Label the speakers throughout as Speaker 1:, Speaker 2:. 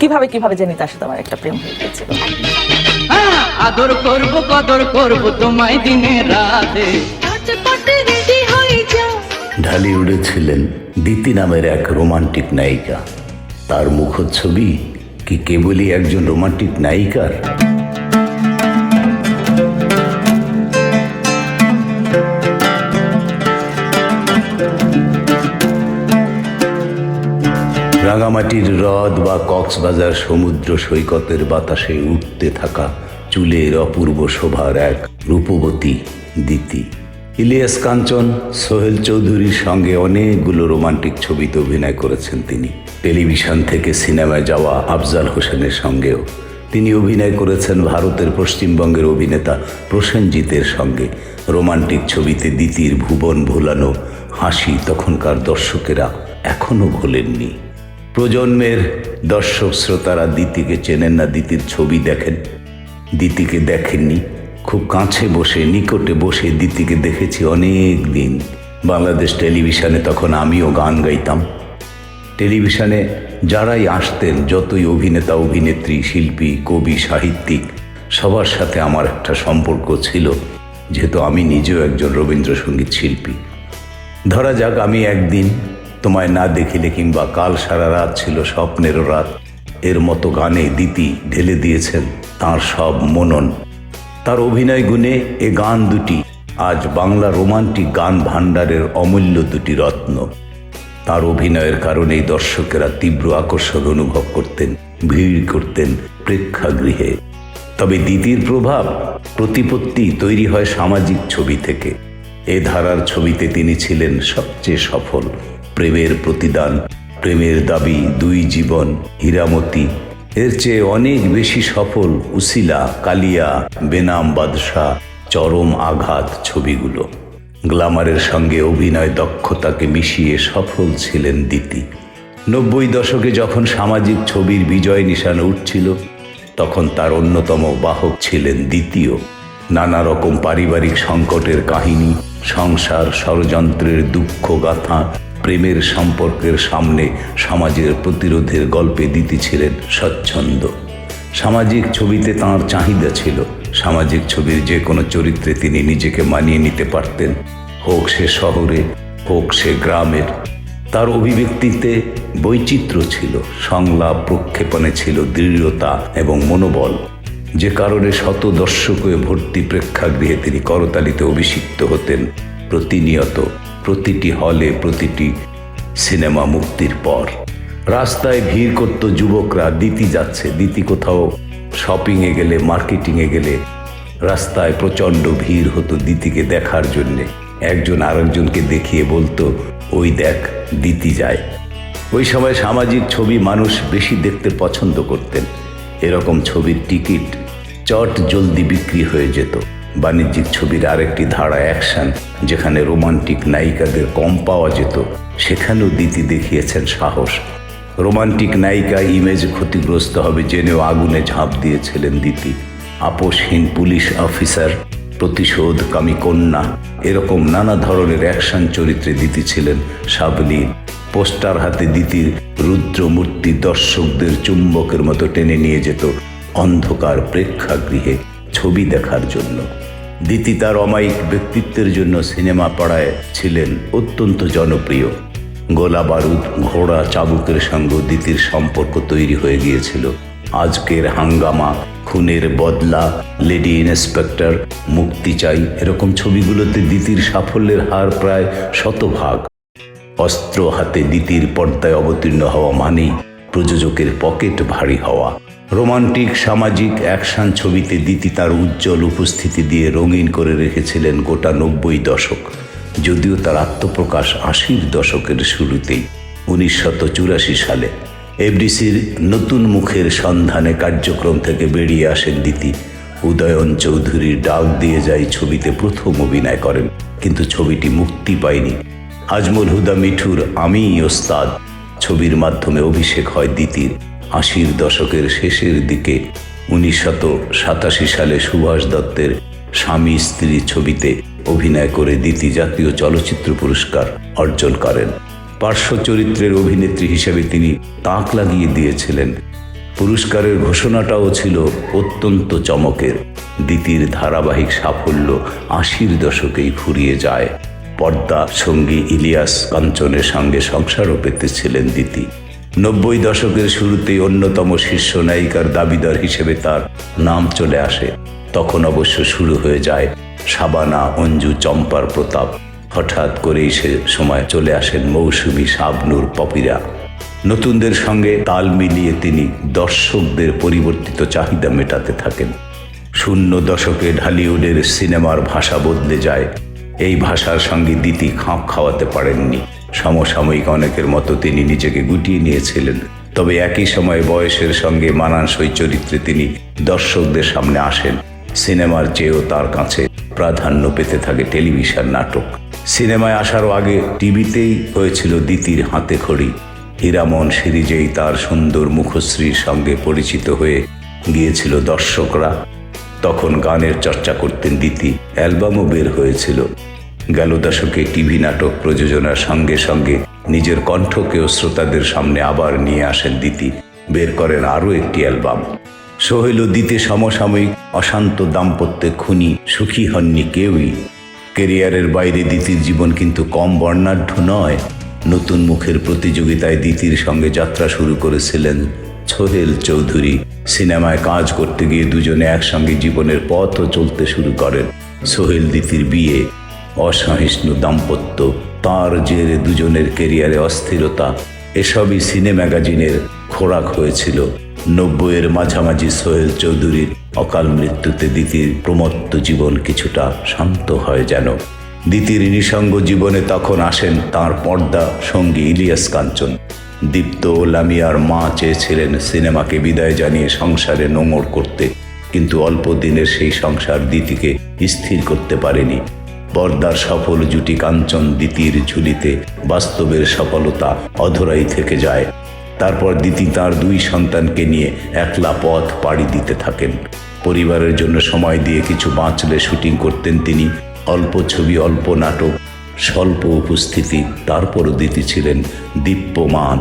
Speaker 1: কীভাবে কীভাবে জেনে তার সাথে আমার একটা প্রেম হয়ে গিয়েছিল
Speaker 2: হ্যাঁ, আদর করব কদর করব তোমায় দিনে রাতে।
Speaker 3: ঢালিউডে ছিলেন দিতি নামের এক রোমান্টিক নায়িকা। তার মুখচ্ছবি কি কেবলই একজন রোমান্টিক নায়িকার? রাঙামাটির হ্রদ বা কক্সবাজার সমুদ্র সৈকতের বাতাসে উঠতে থাকা চুলের অপূর্ব শোভার এক রূপবতী দিতি। ইলিয়াস কাঞ্চন, সোহেল চৌধুরীর সঙ্গে অনেকগুলো রোমান্টিক ছবিতে অভিনয় করেছেন তিনি। টেলিভিশন থেকে সিনেমায় যাওয়া আফজাল হোসেনের সঙ্গেও তিনি অভিনয় করেছেন ভারতের পশ্চিমবঙ্গের অভিনেতা প্রসেনজিতের সঙ্গে। রোমান্টিক ছবিতে দিতির ভুবন ভোলানো হাসি তখনকার দর্শকেরা এখনও ভোলেননি। প্রজন্মের দর্শক শ্রোতারা দিতিকে চেনেন না, দিতির ছবি দেখেন। দিতিকে দেখেননি, খুব কাছে বসে, নিকটে বসে দিতিকে দেখেছি অনেক দিন। বাংলাদেশ টেলিভিশনে তখন আমিও গান গাইতাম। টেলিভিশনে যারাই আসতেন, যতই অভিনেতা, অভিনেত্রী, শিল্পী, কবি, সাহিত্যিক, সবার সাথে আমার একটা সম্পর্ক ছিল, যেহেতু আমি নিজেও একজন রবীন্দ্রসঙ্গীত শিল্পী। ধরা যাক আমি একদিন তোমায় না দেখিলে কিংবা কাল সারা রাত ছিল স্বপ্নেরও রাত। এর মতো গানে দিতি ঢেলে দিয়েছেন তার সব মনন। তার অভিনয় গুণে এ গান দুটি, আজ বাংলা রোমান্টিক গান ভাণ্ডারের অমূল্য দুটি রত্ন। তার অভিনয়ের কারণেই দর্শকেরা তীব্র আকর্ষণ অনুভব করতেন, ভিড় করতেন প্রেক্ষাগৃহে। তবে দিতির প্রভাব প্রতিপত্তি তৈরি হয় সামাজিক ছবি থেকে। এ ধারার ছবিতে তিনি ছিলেন সবচেয়ে সফল। প্রেমের প্রতিদান, প্রেমের দাবি, দুই জীবন, হীরামতি। এর চেয়ে অনেক বেশি সফল উসিলা, কালিয়া, বেনাম বাদশাহ, চরম আঘাত ছবিগুলো। গ্লামারের সঙ্গে অভিনয় দক্ষতাকে মিশিয়ে সফল ছিলেন দিতি নব্বই দশকে যখন সামাজিক ছবির বিজয় নিশান উঠছিল, তখন তার অন্যতম বাহক ছিলেন দ্বিতীয়। নানা রকম পারিবারিক সংকটের কাহিনী, সংসার, ষড়যন্ত্রের দুঃখ গাথা প্রেমের সম্পর্কের সামনে সমাজের প্রতিরোধের গল্পে দিতি ছিলেন স্বচ্ছন্দ। সামাজিক ছবিতে তাঁর চাহিদা ছিল। সামাজিক ছবির যে কোনো চরিত্রে তিনি নিজেকে মানিয়ে নিতে পারতেন। হোক সে শহরে, হোক সে গ্রামের। তার অভিব্যক্তিতে বৈচিত্র্য ছিল, সংলাপ প্রক্ষেপণে ছিল দৃঢ়তা এবং মনোবল। যে কারণে শত দর্শকে ভর্তি প্রেক্ষাগৃহে তিনি করতালিতে অভিষিক্ত হতেন। প্রতিনিয়ত প্রতিটি হলে প্রতিটি সিনেমা মুক্তির পর। রাস্তায় ভিড় করত যুবকরা, দিতি যাচ্ছে, দিতি কোথাও শপিংয়ে গেলে, মার্কেটিংয়ে গেলে, রাস্তায় প্রচণ্ড ভিড় হতো দিতিকে দেখার জন্যে। একজন আরেকজনকে দেখিয়ে বলতো, ওই দেখ, দিতি যায়। ওই সময় সামাজিক ছবি মানুষ বেশি দেখতে পছন্দ করতেন। এরকম ছবির টিকিট চট জলদি বিক্রি হয়ে যেত। বাণিজ্যিক ছবির আরেকটি ধারা অ্যাকশন, যেখানে রোমান্টিক নায়িকাদের কম পাওয়া যেত, সেখানেও দিতি দেখিয়েছেন সাহস। রোমান্টিক নায়িকা ইমেজ ক্ষতিগ্রস্ত হবে জেনেও আগুনে ঝাঁপ দিয়েছিলেন দিতি। আপোষহীন পুলিশ অফিসার, প্রতিশোধকামী কন্যা, এরকম নানা ধরনের অ্যাকশন চরিত্রে দিতি ছিলেন সাবলীল পোস্টার হাতে দিতির রুদ্রমূর্তি দর্শকদের চুম্বকের মতো টেনে নিয়ে যেত অন্ধকার প্রেক্ষাগৃহে ছবি দেখার জন্য। দিতি তার অমায়িক ব্যক্তিত্বের জন্য সিনেমা পাড়ায় ছিলেন অত্যন্ত জনপ্রিয়। গোলা বারুদ, ঘোড়া, চাবুকের সঙ্গে, দিতির সম্পর্ক তৈরি হয়ে গিয়েছিল। আজকের হাঙ্গামা, খুনের বদলা, লেডি ইন্সপেক্টর, মুক্তি চাই, এরকম ছবিগুলোতে দিতির সাফল্যের হার প্রায় শতভাগ। অস্ত্র হাতে দিতির পর্দায় অবতীর্ণ হওয়া মানেই প্রযোজকের পকেট ভারী হওয়া। রোমান্টিক, সামাজিক অ্যাকশন ছবিতে দিতি তার উজ্জ্বল উপস্থিতি দিয়ে রঙিন করে রেখেছিলেন গোটা নব্বই দশক। যদিও তার আত্মপ্রকাশ আশির দশকের শুরুতেই উনিশশত চুরাশি সালে এফডিসির নতুন মুখের সন্ধানে কার্যক্রম থেকে বেরিয়ে আসেন দিতি। উদয়ন চৌধুরীর ডাক দিয়ে যাই ছবিতে প্রথম অভিনয় করেন, কিন্তু ছবিটি মুক্তি পায়নি। আজমল হুদা মিঠুর আমি ওস্তাদ। ছবির মাধ্যমে অভিষেক হয় দিতির। আশির দশকের শেষের দিকে উনিশশত সাতাশি সালে সুভাষ দত্তের স্বামী স্ত্রী ছবিতে অভিনয় করে দ্বিতীয় জাতীয় চলচ্চিত্র পুরস্কার অর্জন করেন। পার্শ্ব চরিত্রের অভিনেত্রী হিসেবে তিনি তাক লাগিয়ে দিয়েছিলেন। পুরস্কারের ঘোষণাটাও ছিল অত্যন্ত চমকের। দিতির ধারাবাহিক সাফল্য আশির দশকেই ফুরিয়ে যায়। পর্দা সঙ্গী ইলিয়াস কাঞ্চনের সঙ্গে সংসারও পেতেছিলেন দিতি নব্বই দশকের শুরুতেই অন্যতম শীর্ষ নায়িকার দাবিদার হিসেবে তার নাম চলে আসে। তখন অবশ্য শুরু হয়ে যায় সাবানা, অঞ্জু, চম্পার প্রতাপ। হঠাৎ করেই সে সময় চলে আসেন মৌসুমি শাবনুর পপিরা। নতুনদের সঙ্গে তাল মিলিয়ে তিনি দর্শকদের পরিবর্তিত চাহিদা মেটাতে থাকেন। শূন্য দশকে ঢালিউডের সিনেমার ভাষা বদলে যায়। এই ভাষার সঙ্গে দিতি খাপ খাওয়াতে পারেননি। সমসাময়িক অনেকের মতো তিনি নিজেকে গুটিয়ে নিয়েছিলেন। তবে একই সময়ে বয়সের সঙ্গে মানানসই চরিত্রে তিনি দর্শকদের সামনে আসেন। সিনেমার চেয়েও তার কাছে প্রাধান্য পেতে থাকে টেলিভিশন নাটক। সিনেমায় আসারও আগে টিভিতেই হয়েছিল দিতির হাতে খড়ি। হীরামন সিরিজেই তার সুন্দর মুখশ্রীর সঙ্গে পরিচিত হয়ে গিয়েছিল দর্শকরা। তখন গানের চর্চা করতেন দিতি। অ্যালবামও বের হয়েছিল। গেল দশকে টিভি নাটক প্রযোজনার সঙ্গে সঙ্গে নিজের কণ্ঠকেও শ্রোতাদের সামনে আবার নিয়ে আসেন দিতি। বের করেন আরও একটি অ্যালবাম। সোহেল দিতে সমসাময়িক অশান্ত দাম্পত্যে খুনি সুখী হননি কেউই। কেরিয়ারের বাইরে দিতির জীবন কিন্তু কম বর্ণাঢ্য নয়। নতুন মুখের প্রতিযোগিতায় দিতির সঙ্গে যাত্রা শুরু করেছিলেন সোহেল চৌধুরী। সিনেমায় কাজ করতে গিয়ে দুজনে একসঙ্গে জীবনের পথও চলতে শুরু করেন। সোহেল দিতির বিয়ে অসহিষ্ণু দাম্পত্য, তার জেরে দুজনের কেরিয়ারে অস্থিরতা, এসবই সিনে ম্যাগাজিনের খোরাক হয়েছিল। নব্বইয়ের মাঝামাঝি সোহেল চৌধুরীর অকাল মৃত্যুতে দিতির প্রমত্ত জীবন কিছুটা শান্ত হয় যেন। দিতির নিঃসঙ্গ জীবনে তখন আসেন তার পর্দা সঙ্গী ইলিয়াস কাঞ্চন। দীপ্ত ও লামিয়ার মা চেয়েছিলেন সিনেমাকে বিদায় জানিয়ে সংসারে নোংর করতে, কিন্তু অল্প দিনের সেই সংসার দিতিকে স্থির করতে পারেনি। পর্দার সফল জুটি কাঞ্চন দিতির ঝুলিতে বাস্তবের সফলতা অধরাই থেকে যায়। তারপর দিতি তার দুই সন্তানকে নিয়ে একলা পথ পাড়ি দিতে থাকেন। পরিবারের জন্য সময় দিয়ে কিছু বাঁচলে শুটিং করতেন তিনি। অল্প ছবি, অল্প নাটক, স্বল্প উপস্থিতি, তারপরও দিতি ছিলেন দীপ্যমান।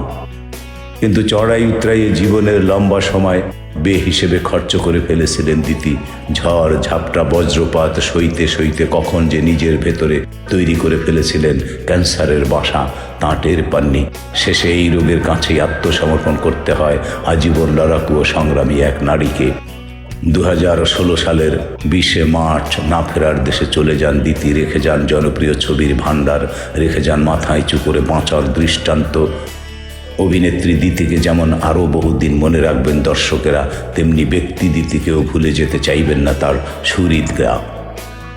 Speaker 3: কিন্তু চড়াই উতরাইয়ে জীবনের লম্বা সময় বে হিসেবে খরচ করে ফেলেছিলেন দিতি। ঝড়, ঝাপটা, বজ্রপাত, সইতে সইতে কখন যে নিজের ভেতরে তৈরি করে ফেলেছিলেন ক্যান্সারের বাসা, তাঁটের পাননি। শেষে এই রোগের কাছেই আত্মসমর্পণ করতে হয় আজীবন লড়াকু ও সংগ্রামী এক নারীকে। দু হাজার ষোলো সালের বিশে মার্চ না ফেরার দেশে চলে যান দিতি, রেখে যান জনপ্রিয় ছবির ভাণ্ডার, রেখে যান মাথায় চু করে বাঁচার দৃষ্টান্ত। অভিনেত্রী দিতিকে যেমন আরও বহুদিন মনে রাখবেন দর্শকেরা, তেমনি ব্যক্তি দিতিকেও ভুলে যেতে চাইবেন না তার সুহৃদরা।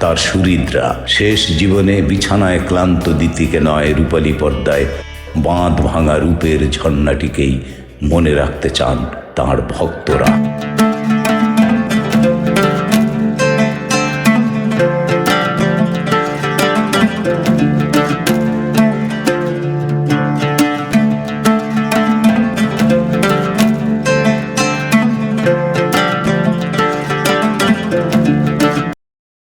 Speaker 3: তার সুরিদরা শেষ জীবনে বিছানায় ক্লান্ত দিতিকে নয় রূপালী পর্দায় বাঁধ ভাঙা রূপের ঝর্ণাটিকেই মনে রাখতে চান তাঁর ভক্তরা।